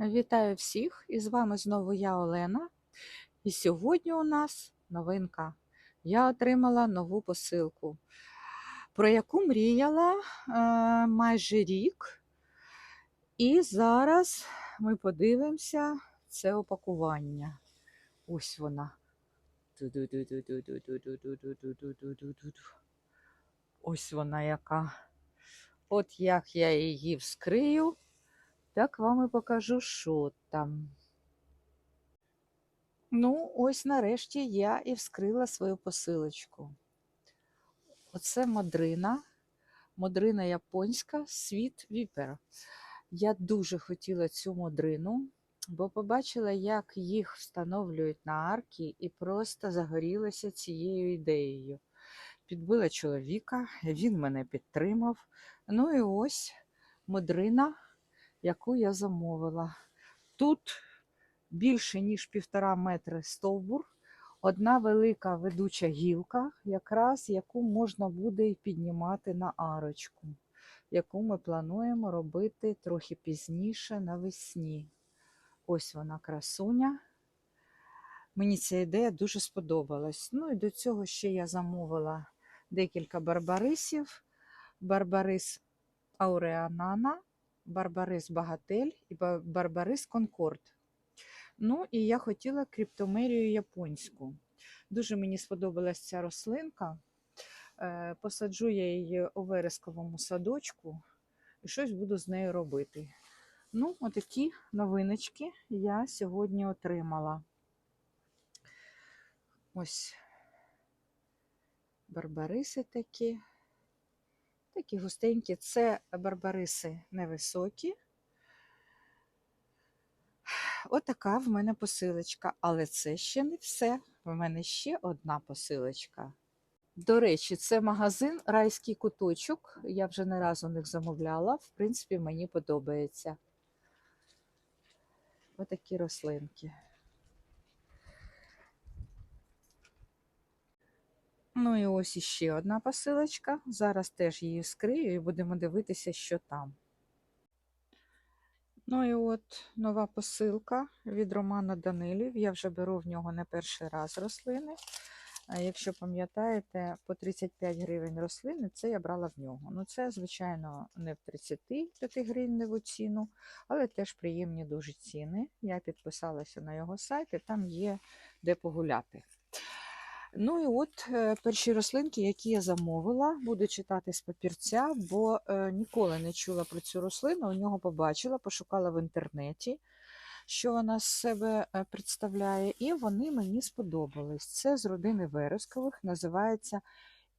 Вітаю всіх! І з вами знову я, Олена. І сьогодні у нас новинка. Я отримала нову посилку, про яку мріяла е, майже рік. І зараз ми подивимося це опакування. Ось вона. Ось вона яка. От як я її вскрию. Так вам і покажу, що там. Ну, ось нарешті я і вскрила свою посилочку. Оце модрина, модрина японська, світ віпер. Я дуже хотіла цю модрину, бо побачила, як їх встановлюють на арки, і просто загорілася цією ідеєю. Підбила чоловіка, він мене підтримав. Ну і ось модрина яку я замовила. Тут більше, ніж півтора метри стовбур, одна велика ведуча гілка, якраз яку можна буде і піднімати на арочку, яку ми плануємо робити трохи пізніше навесні. Ось вона красуня. Мені ця ідея дуже сподобалась. Ну і до цього ще я замовила декілька барбарисів. Барбарис ауреанана Барбарис Багатель і Барбарис Конкорд. Ну, і я хотіла криптомерію японську. Дуже мені сподобалась ця рослинка. Е, посаджу я її у вересковому садочку і щось буду з нею робити. Ну, отакі новиночки я сьогодні отримала. Ось барбариси такі. Такі густенькі, це барбариси невисокі. Отака в мене посилочка, але це ще не все. В мене ще одна посилочка. До речі, це магазин Райський куточок. Я вже не раз у них замовляла. В принципі, мені подобається. Отакі рослинки. Ну і ось іще одна посилочка. Зараз теж її скрию і будемо дивитися, що там. Ну і от нова посилка від Романа Данилів. Я вже беру в нього не перший раз рослини. Якщо пам'ятаєте, по 35 гривень рослини, це я брала в нього. Ну, це, звичайно, не в 35 гривневу ціну, але теж приємні дуже ціни. Я підписалася на його сайт, і там є де погуляти. Ну і от е, перші рослинки, які я замовила, буду читати з папірця, бо е, ніколи не чула про цю рослину. У нього побачила, пошукала в інтернеті, що вона з себе е, представляє, і вони мені сподобались. Це з родини верескових, називається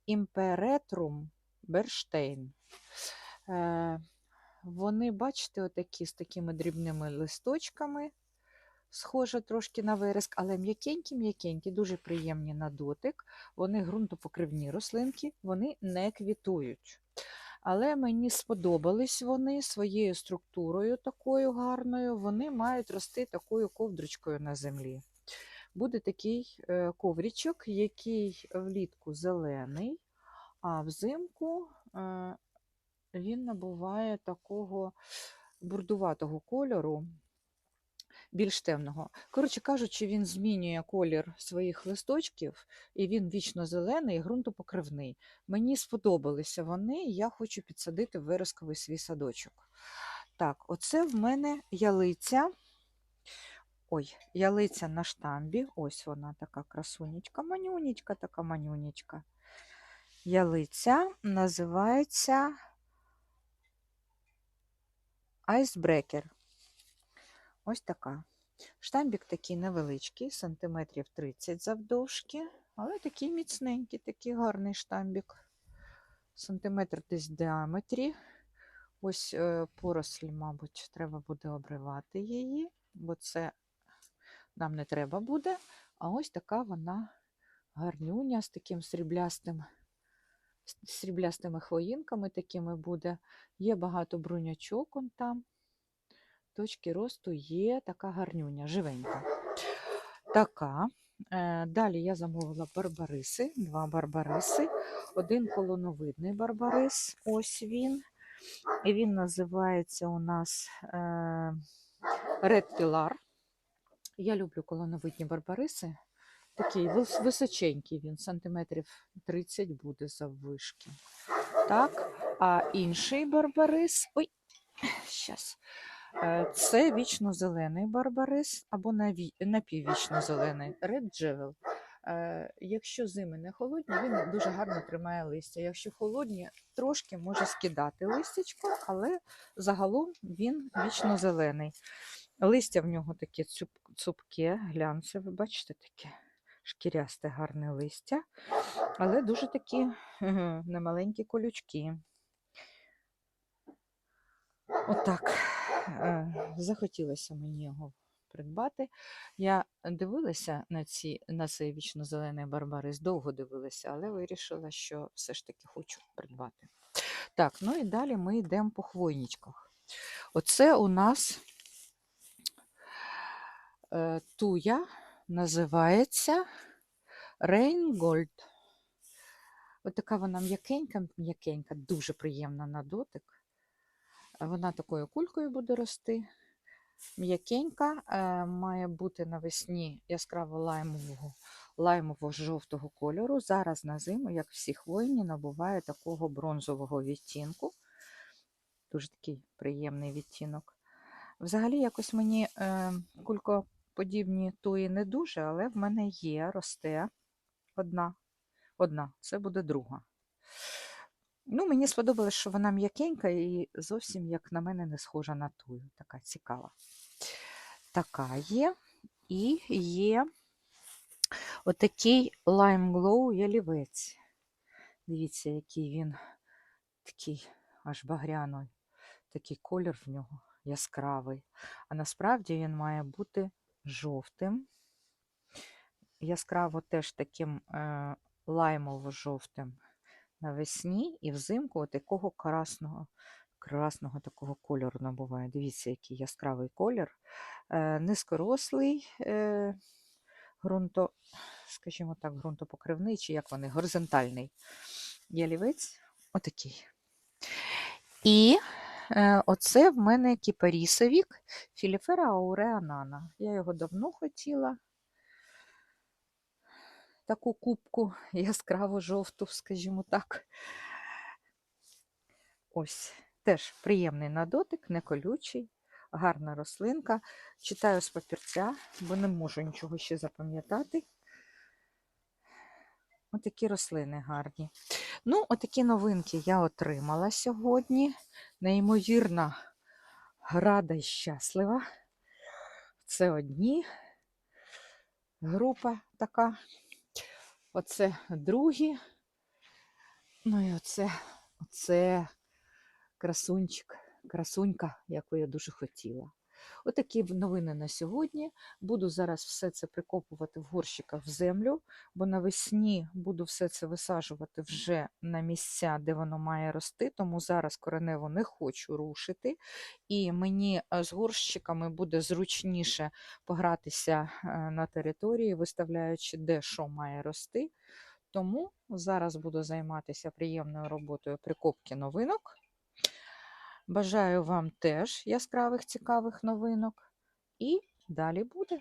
Імперетрум Берштейн. Вони, бачите, отакі з такими дрібними листочками схожа трошки на вереск, але м'якенькі-м'якенькі, дуже приємні на дотик. Вони ґрунтопокривні рослинки, вони не квітують. Але мені сподобались вони своєю структурою такою гарною, вони мають рости такою ковдрочкою на землі. Буде такий е, коврічок, який влітку зелений, а взимку е, він набуває такого бурдуватого кольору більш темного. Коротше кажучи, він змінює колір своїх листочків, і він вічно зелений і ґрунтопокривний. Мені сподобалися вони, і я хочу підсадити виразковий свій садочок. Так, оце в мене ялиця. Ой, ялиця на штамбі. Ось вона така красунечка, манюнечка, така манюнечка. Ялиця називається айсбрекер. Ось така. Штамбік такий невеличкий, сантиметрів 30 завдовжки, але такий міцненький, такий гарний штамбік. Сантиметр десь в діаметрі. Ось е, поросль, мабуть, треба буде обривати її, бо це нам не треба буде. А ось така вона гарнюня з таким сріблястим, сріблястими хвоїнками такими буде. Є багато брунячок он там точки росту є така гарнюня, живенька. Така. Е, далі я замовила барбариси, два барбариси, один колоновидний барбарис, ось він. І він називається у нас е, Red Pilar. Я люблю колоновидні барбариси. Такий височенький він, сантиметрів 30 буде заввишки. Так, а інший барбарис. Ой, щас. Е, Це вічно-зелений барбарис або напіввічно-зелений Red Jewel. Е, Якщо зими не холодні, він дуже гарно тримає листя. Якщо холодні, трошки може скидати листячко, але загалом він вічно-зелений. Листя в нього таке цуп, цупке, глянцеве, бачите, таке шкірясте гарне листя, але дуже такі немаленькі колючки. Отак. Е, Захотілося мені його придбати. Я дивилася на, ці, на цей вічно-зелений барбарис, довго дивилася, але вирішила, що все ж таки хочу придбати. Так, ну і далі ми йдемо по хвойничках. Оце у нас е, туя називається Reingold. Ось така вона м'якенька, м'якенька, дуже приємна на дотик. Вона такою кулькою буде рости. М'якенька, е, має бути навесні яскраво лаймового, лаймово-жовтого кольору. Зараз на зиму, як всі хвойні, набуває такого бронзового відтінку. Дуже такий приємний відтінок. Взагалі, якось мені е, кулькоподібні туї не дуже, але в мене є, росте одна. Одна, це буде друга. Ну, мені сподобалось, що вона м'якенька і зовсім, як на мене, не схожа на тую. Така цікава. Така є. І є отакий Lime Glow ялівець. Дивіться, який він такий аж багряний. Такий колір в нього яскравий. А насправді він має бути жовтим. Яскраво теж таким е, лаймово-жовтим навесні і взимку от такого красного, красного такого кольору набуває. Дивіться, який яскравий колір. Е, низькорослий е, ґрунто, скажімо так, ґрунтопокривний, чи як вони, горизонтальний ялівець. Отакий. І е, оце в мене кіпарісовік Філіфера ауреанана. Я його давно хотіла. Таку кубку яскраво жовту, скажімо так. Ось, теж приємний на дотик, не колючий, гарна рослинка. Читаю з папірця, бо не можу нічого ще запам'ятати. Отакі рослини гарні. Ну, отакі новинки я отримала сьогодні. Неймовірно рада і щаслива. Це одні група така. Оце другі. Ну і оце, оце красунчик, красунька, яку я дуже хотіла. Отакі новини на сьогодні. Буду зараз все це прикопувати в горщиках в землю, бо навесні буду все це висаджувати вже на місця, де воно має рости, тому зараз коренево не хочу рушити. І мені е, з горщиками буде зручніше погратися е, на території, виставляючи, де що має рости. Тому зараз буду займатися приємною роботою прикопки новинок. Бажаю вам теж яскравих цікавих новинок. І далі буде.